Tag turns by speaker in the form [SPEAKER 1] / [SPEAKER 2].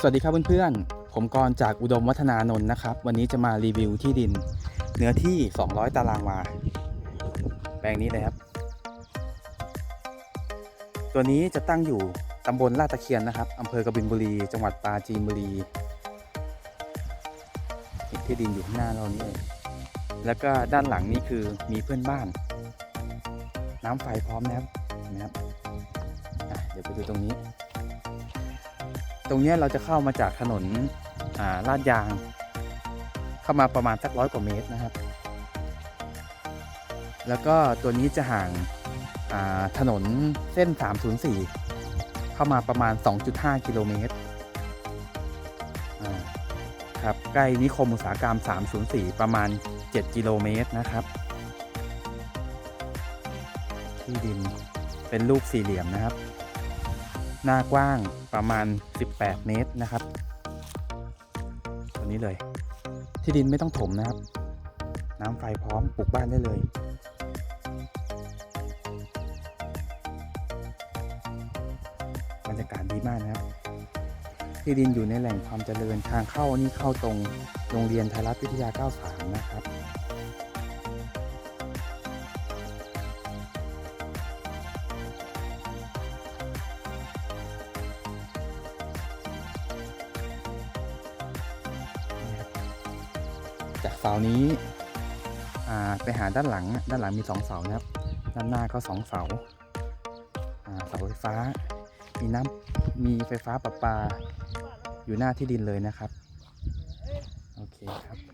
[SPEAKER 1] สวัสดีครับเพื่อนๆ ผมกรจากอุดมวัฒนานนท์นะครับ วันนี้จะมารีวิวที่ดิน เนื้อที่ 200 ตารางวา แปลงนี้เลยครับ ตัวนี้จะตั้งอยู่ตำบลลาดตะเคียนนะครับอำเภอกบินบุรี จังหวัดปราจีนบุรีที่ดินอยู่ข้างหน้าเรานี่เองแล้วก็ด้านหลังนี่คือมีเพื่อนบ้าน น้ำไฟพร้อมนะครับเห็นะครับเดี๋ยวไปดูตรงนี้ ตรงนี้เราจะเข้ามาจากถนนาลาดยาง เข้ามาประมาณสักร้อยกว่าเมตรนะครับ แล้วก็ตัวนี้จะห่างาถนนเส้น 304 เข้ามาประมาณ 2.5 กิโลเมตรครับใกล้นิคมอุตสาหกรรม 304 ประมาณ 7 กิโลเมตรนะครับ ที่ดินเป็นรูปสี่เหลี่ยมนะครับ หน้ากว้างประมาณ 18 เมตรนะครับ ตัวนี้เลย ที่ดินไม่ต้องถมนะครับ น้ำไฟพร้อมปลูกบ้านได้เลยบรรยากาศดีมากนะครับ ที่ดินอยู่ในแหล่งความเจริญทางเข้านี่เข้าตรงโรงเรียนไทยรัฐวิทยา 93 นะครับ จากเสานี้ไปหาด้านหลังด้านหลังมีสองเสานะครับ ด้านหน้าก็สองเสาเสาไฟฟ้า มีน้ำมีไฟฟ้าประปาอยู่หน้าที่ดินเลยนะครับ โอเคครับ